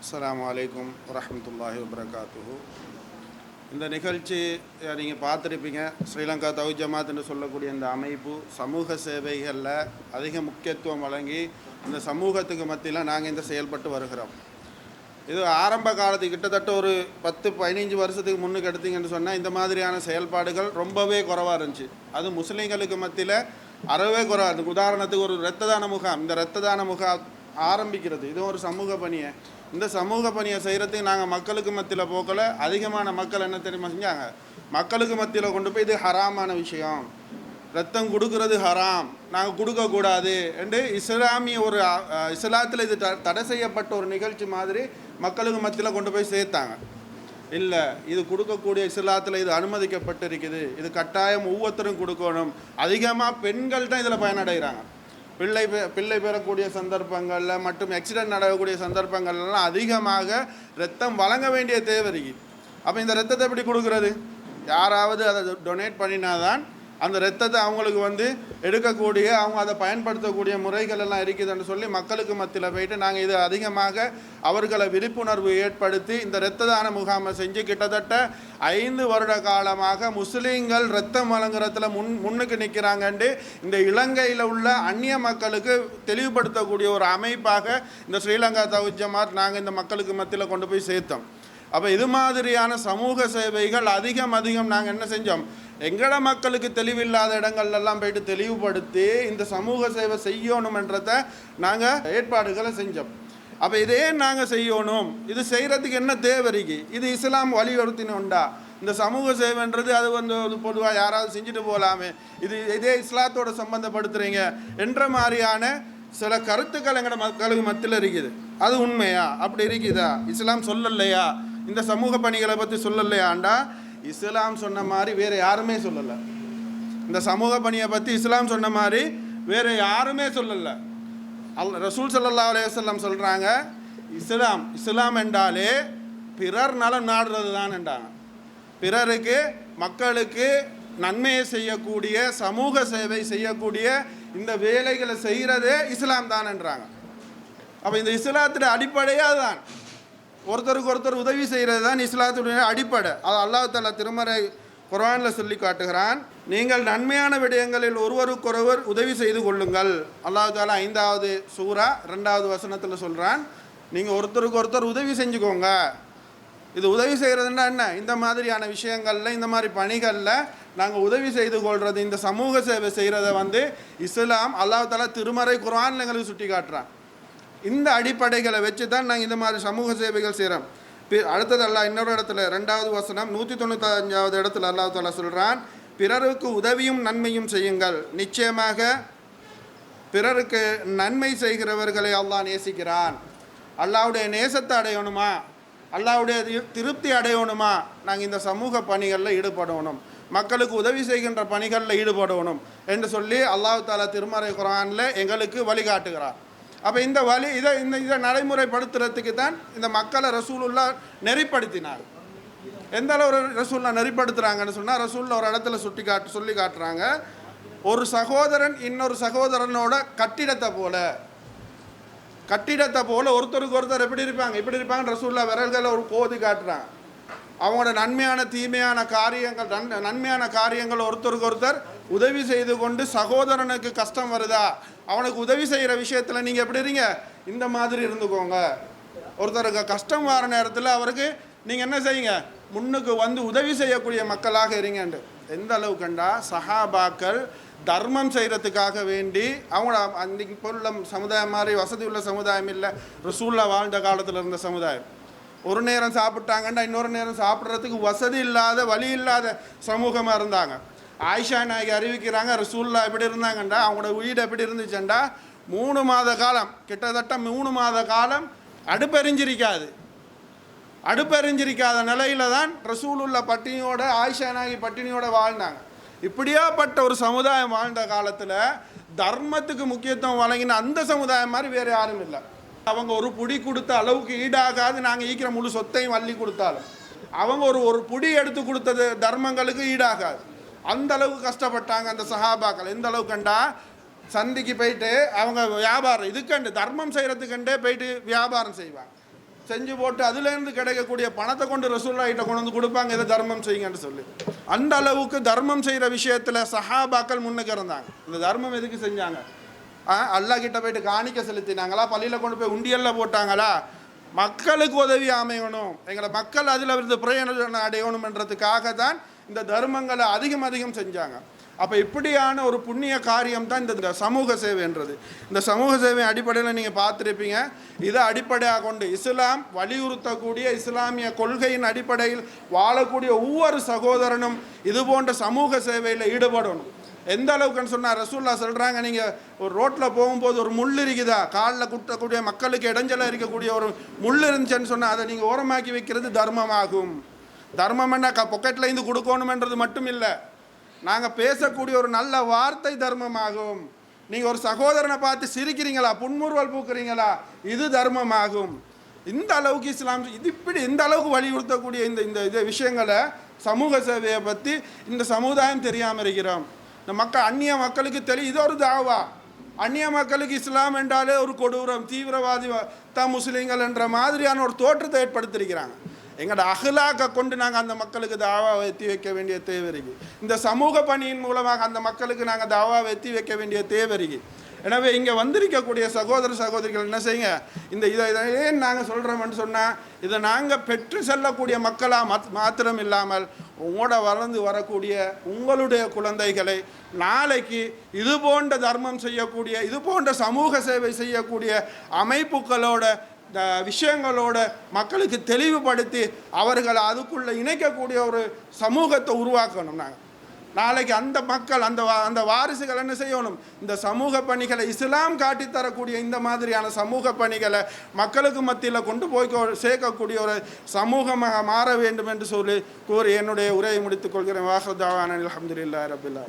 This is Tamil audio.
அஸ்லாம் அலைக்கும் வரமத்துல்லாஹி வபரகாத்துஹு. இந்த நிகழ்ச்சி நீங்கள் பார்த்துருப்பீங்க. ஸ்ரீலங்கா தௌ ஜமாத் என்று சொல்லக்கூடிய இந்த அமைப்பு சமூக சேவைகளில் அதிக முக்கியத்துவம் வழங்கி இந்த சமூகத்துக்கு மத்தியில் நாங்கள் இந்த செயல்பட்டு வருகிறோம். இது ஆரம்ப காலத்து கிட்டத்தட்ட ஒரு பத்து பதினஞ்சு வருஷத்துக்கு முன்னுக்கு எடுத்தீங்கன்னு சொன்னால் இந்த மாதிரியான செயல்பாடுகள் ரொம்பவே குறைவாக இருந்துச்சு. அது முஸ்லீம்களுக்கு மத்தியில் அறவே குறை இருக்கு உதாரணத்துக்கு ஒரு இரத்த தான முகாம். இந்த இரத்த தான முகாம் ஆரம்பிக்கிறது. இது ஒரு சமூக பணியை. இந்த சமூக பணியை செய்கிறதுக்கு நாங்கள் மக்களுக்கு மத்தியில் போக்கல. அதிகமான மக்கள் என்ன தெரியுமா செஞ்சாங்க? மக்களுக்கு மத்தியில் கொண்டு போய் இது ஹராமான விஷயம். ரத்தம் கொடுக்கறது ஹராம். நாங்கள் கொடுக்கக்கூடாது என்று இஸ்லாமிய ஒரு இஸ்லாத்தில் இது த- தடை செய்யப்பட்ட ஒரு நிகழ்ச்சி மாதிரி மக்களுக்கு மத்தியில் கொண்டு போய் சேர்த்தாங்க. இல்லை இது கொடுக்கக்கூடிய இஸ்லாத்தில் இது அனுமதிக்கப்பட்டிருக்குது. இது கட்டாயம் ஒவ்வொருத்தரும் கொடுக்கணும். அதிகமாக பெண்கள் தான் இதில் பயனடைகிறாங்க. பிள்ளை பெ- பிள்ளை பெறக்கூடிய சந்தர்ப்பங்களில் மற்றும் ஆக்சிடென்ட் நடக்கக்கூடிய சந்தர்ப்பங்கள்லாம் அதிகமாக ரத்தம் வழங்க வேண்டிய தேவை இருக்குது அப்போ இந்த ரத்தத்தை எப்படி கொடுக்குறது? யாராவது அதை டொனேட் பண்ணினாதான் அந்த ரத்தத்தை அவங்களுக்கு வந்து எடுக்கக்கூடிய அவங்க அதை பயன்படுத்தக்கூடிய முறைகள் எல்லாம் இருக்குதுன்னு சொல்லி மக்களுக்கு மத்தியில் போயிட்டு நாங்கள் இது அதிகமாக அவர்களை விழிப்புணர்வு ஏற்படுத்தி இந்த இரத்த தான முகாமை செஞ்சு கிட்டத்தட்ட ஐந்து வருட காலமாக முஸ்லீம்கள் ரத்தம் வழங்குறதுல முன் முன்னுக்கு நிற்கிறாங்கன்ட்டு இந்த இலங்கையில் உள்ள அந்நிய மக்களுக்கு தெளிவுபடுத்தக்கூடிய ஒரு அமைப்பாக இந்த ஸ்ரீலங்கா தவுஜமாத் நாங்கள் இந்த மக்களுக்கு மத்தியில் கொண்டு போய் சேர்த்தோம். அப்போ இது மாதிரியான சமூக சேவைகள் அதிகம் அதிகம் நாங்கள் என்ன செஞ்சோம்? எங்கட மக்களுக்கு தெளிவில்லாத இடங்கள்லாம் போயிட்டு தெளிவுபடுத்தி இந்த சமூக சேவை செய்யணுமன்றத நாங்கள் ஏற்பாடுகளை செஞ்சோம். அப்போ இதே நாங்கள் செய்யணும். இது செய்கிறதுக்கு என்ன தேவை இது இஸ்லாம் வலியுறுத்தினுண்டா. இந்த சமூக சேவைன்றது அது வந்து பொதுவாக யாராவது செஞ்சுட்டு போகலாமே இது இதே இஸ்லாத்தோட சம்மந்தப்படுத்துகிறீங்க என்ற மாதிரியான சில கருத்துக்கள் எங்கட மக்களுக்கு மத்தியில் இருக்குது. அது உண்மையா? அப்படி இருக்குதா? இஸ்லாம் சொல்லலையா? இந்த சமூக பணிகளை பற்றி சொல்லலையாண்டா இஸ்லாம் சொன்ன மாதிரி வேறு யாருமே சொல்லலை. இந்த சமூக பணியை பற்றி இஸ்லாம் சொன்ன மாதிரி வேறு யாருமே சொல்லலை. அல் ரசூல் சல்லா அலையம் சொல்கிறாங்க இஸ்லாம் இஸ்லாம் என்றாலே பிறர் நலம் நாடுறது தான் என்றாங்க. பிறருக்கு மக்களுக்கு நன்மையை செய்யக்கூடிய சமூக சேவை செய்யக்கூடிய இந்த வேலைகளை செய்கிறதே இஸ்லாம் தான் என்றாங்க. அப்போ இந்த இஸ்லாத்தின் அடிப்படையே அதுதான். ஒருத்தருக்கு ஒருத்தர் உதவி செய்கிறது தான் இஸ்லாத்துடைய அடிப்படை. அது அல்லாஹ் தஆலா திருமறை குரானில் சொல்லி காட்டுகிறான். நீங்கள் நன்மையான விடயங்களில் ஒருவருக்கொருவர் உதவி செய்து கொள்ளுங்கள். அல்லாஹ் தாலா ஐந்தாவது சூரா ரெண்டாவது வசனத்தில் சொல்கிறான் நீங்கள் ஒருத்தருக்கு ஒருத்தர் உதவி செஞ்சுக்கோங்க. இது உதவி செய்கிறதுன்னா என்ன? இந்த மாதிரியான விஷயங்களில் இந்த மாதிரி பணிகளில் நாங்கள் உதவி செய்து கொள்வது இந்த சமூக சேவை செய்கிறத வந்து இஸ்லாம் அல்லாஹ் திருமறை குரான் எங்களுக்கு சுட்டி காட்டுறான் இந்த அடிப்படைகளை வச்சு தான் நாங்கள் இந்த மாதிரி சமூக சேவைகள் செய்கிறோம் அடுத்தது அல்லா இன்னொரு இடத்துல ரெண்டாவது வசனம் நூற்றி தொண்ணூத்தஞ்சாவது இடத்துல அல்லா தாலா சொல்கிறான் பிறருக்கு உதவியும் நன்மையும் செய்யுங்கள். நிச்சயமாக பிறருக்கு நன்மை செய்கிறவர்களை அல்லாஹ் நேசிக்கிறான். அல்லாவுடைய நேசத்தை அடையணுமா? அல்லாவுடைய திருப்தி அடையணுமா? நாங்கள் இந்த சமூக பணிகளில் ஈடுபடணும். மக்களுக்கு உதவி செய்கின்ற பணிகளில் ஈடுபடணும் என்று சொல்லி அல்லாஹ் தாலா திருமறை குரானில் எங்களுக்கு வழிகாட்டுகிறார். அப்போ இந்த வழி இதை இந்த இதை நடைமுறைப்படுத்துறதுக்கு தான் இந்த மக்களை ரசூலுல்லா நெறிப்படுத்தினார். எந்த அளவு ரசூல்லா நெறிப்படுத்துகிறாங்கன்னு சொன்னால் ரசூலில் ஒரு இடத்துல சுட்டி காட்டு சொல்லி காட்டுறாங்க. ஒரு சகோதரன் இன்னொரு சகோதரனோட கட்டிடத்தை போல கட்டிடத்தை போல ஒருத்தருக்கு ஒருத்தர் எப்படி இருப்பாங்க? இப்படி இருப்பாங்க ரசூல்லா விரல்களை ஒரு கோதி காட்டுறாங்க அவங்களோட நன்மையான தீமையான காரியங்கள் நன்- நன்மையான காரியங்கள் ஒருத்தருக்கு ஒருத்தர் உதவி செய்து கொண்டு சகோதரனுக்கு கஷ்டம் வருதா? அவனுக்கு உதவி செய்கிற விஷயத்தில் நீங்கள் எப்படி இருங்க? இந்த மாதிரி இருந்துக்கோங்க. ஒருத்தருக்கு கஷ்டம் வர நேரத்தில் அவருக்கு நீங்கள் என்ன செய்யுங்க? முன்னுக்கு வந்து உதவி செய்யக்கூடிய மக்களாக இருங்கண்டு எந்த அளவு கண்டா சஹாபாக்கள் தர்மம் செய்கிறதுக்காக வேண்டி அவங்கள அன்றைக்கு இப்போ உள்ள சமுதாயம் மாதிரி வசதி உள்ள சமுதாயம் இல்லை. ரசூல்லா வாழ்ந்த காலத்தில் இருந்த சமுதாயம். ஒரு நேரம் சாப்பிட்டாங்கன்னா இன்னொரு நேரம் சாப்பிட்றதுக்கு வசதி இல்லாத வழி இல்லாத சமூகமாக இருந்தாங்க. ஆயிஷா நாயகி அறிவிக்கிறாங்க ரசூல்லா எப்படி இருந்தாங்கண்டா அவங்களோட வீடு எப்படி இருந்துச்சுண்டா? மூணு மாத காலம் கிட்டத்தட்ட மூணு மாத காலம் அடுப்பெரிஞ்சிருக்காது அடுப்பறிஞ்சிருக்காத நிலையில தான் ரசூலுள்ள பட்டினியோட ஆயிஷா நாயகி பட்டினியோட வாழ்ந்தாங்க. இப்படியாப்பட்ட ஒரு சமுதாயம் வாழ்ந்த காலத்தில் தர்மத்துக்கு முக்கியத்துவம் வழங்கின அந்த சமுதாயம் மாதிரி வேறு யாரும் இல்லை. அவங்க ஒரு புடி கொடுத்த அளவுக்கு ஈடாகாது. நாங்கள் ஈக்கிற முழு சொத்தையும் வள்ளி கொடுத்தாலும். அவங்க ஒரு ஒரு புடி எடுத்து கொடுத்தது தர்மங்களுக்கு ஈடாகாது. அந்த அளவுக்கு கஷ்டப்பட்டாங்க அந்த சஹாபாக்கள். எந்த அளவுக்கு கண்டா? சந்திக்கு போயிட்டு அவங்க வியாபாரம் இதுக்கண்டு தர்மம் செய்கிறதுக்கண்டே போயிட்டு வியாபாரம் செய்வாங்க. செஞ்சு போட்டு அதுலேருந்து கிடைக்கக்கூடிய பணத்தை கொண்டு ரசூல்லாயிட்ட கொண்டு வந்து கொடுப்பாங்க இதை தர்மம் செய்யுங்கன்னு சொல்லி. அந்த அளவுக்கு தர்மம் செய்கிற விஷயத்தில் சஹாபாக்கள் முன்னுக்கு இருந்தாங்க. இந்த தர்மம் எதுக்கு செஞ்சாங்க? அல்லா அல்லாஹ் கிட்ட போயிட்டு காணிக்க செலுத்தினாங்களா? பள்ளியில் கொண்டு போய் உண்டியலில் போட்டாங்களா? மக்களுக்கு உதவி அமையணும். எங்களை மக்கள் அதில் இருந்து பிரயோஜனம் அடையணும்ன்றதுக்காக தான் இந்த தர்மங்களை அதிகம் அதிகம் செஞ்சாங்க. அப்போ இப்படியான ஒரு புண்ணிய காரியம் தான் இந்த இந்த சமூக சேவைன்றது. இந்த சமூக சேவை அடிப்படையில் நீங்கள் பார்த்துருப்பீங்க. இதை அடிப்படையாக கொண்டு இஸ்லாம் வலியுறுத்தக்கூடிய இஸ்லாமிய கொள்கையின் அடிப்படையில் வாழக்கூடிய ஒவ்வொரு சகோதரனும் இது போன்ற சமூக சேவையில் ஈடுபடணும். எந்த அளவுக்குன்னு சொன்னால் ரசூல்லா சொல்கிறாங்க நீங்கள் ஒரு ரோட்டில் போகும்போது ஒரு முள் இருக்குதா? காலில் குட்டக்கூடிய மக்களுக்கு இடைஞ்சலாக இருக்கக்கூடிய ஒரு முள் இருந்துச்சுன்னு சொன்னால் அதை நீங்கள் ஓரமாக்கி வைக்கிறது தர்மமாகும். தர்மம்னா க பொக்கெட்டில் இருந்து கொடுக்கணுமென்றது மட்டும் இல்லை. நாங்கள் பேசக்கூடிய ஒரு நல்ல வார்த்தை தர்மமாகும். நீங்கள் ஒரு சகோதரனை பார்த்து சிரிக்கிறீங்களா? புன்முறுவல் பூக்குறீங்களா? இது தர்மமாகும். இந்த அளவுக்கு இஸ்லாம் இது இப்படி இந்த அளவுக்கு வலியுறுத்தக்கூடிய இந்த இந்த இது விஷயங்களை சமூக சேவையை பற்றி இந்த சமுதாயம் தெரியாமல் இருக்கிறோம். இந்த மக்கள் அந்நிய மக்களுக்கு தெரியும் இது ஒரு தாவா. அந்நிய மக்களுக்கு இஸ்லாம் என்றாலே ஒரு கொடூரம் தீவிரவாதி தான் முஸ்லீம்கள் என்ற மாதிரியான ஒரு தோற்றத்தை ஏற்படுத்தியிருக்கிறாங்க. எங்களோட அகலாக கொண்டு நாங்கள் அந்த மக்களுக்கு தாவா எத்தி வைக்க வேண்டிய தேவை இருக்கு. இந்த சமூக பணியின் மூலமாக அந்த மக்களுக்கு நாங்கள் தாவா எத்தி வைக்க வேண்டிய தேவை இருக்கு. எனவே இங்கே வந்திருக்கக்கூடிய சகோதர சகோதரிகள் என்ன செய்யுங்க? இந்த இதை இதை ஏன் நாங்கள் சொல்கிறோம்னு சொன்னால் இதை நாங்கள் பெற்று செல்லக்கூடிய மக்களாக மத் மாத்திரம் இல்லாமல் உங்களோட வளர்ந்து வரக்கூடிய உங்களுடைய குழந்தைகளை நாளைக்கு இது போன்ற தர்மம் செய்யக்கூடிய இது போன்ற சமூக சேவை செய்யக்கூடிய அமைப்புகளோட இந்த விஷயங்களோட மக்களுக்கு தெளிவுபடுத்தி அவர்களை அதுக்குள்ளே இணைக்கக்கூடிய ஒரு சமூகத்தை உருவாக்கணும் நாங்கள் நாளைக்கு அந்த மக்கள் அந்த வா- அந்த வாரிசுகள் என்ன செய்யணும்? இந்த சமூக பணிகளை இஸ்லாம் காட்டித் தரக்கூடிய இந்த மாதிரியான சமூக பணிகளை மக்களுக்கு மத்தியில் கொண்டு போய் சேர்க்கக்கூடிய ஒரு சமூகமாக மாற வேண்டும் என்று சொல்லி கூறி என்னுடைய உரையை முடித்துக் கொள்கிறேன். வாஹதாவான அலமதுல்லா ரபுல்லா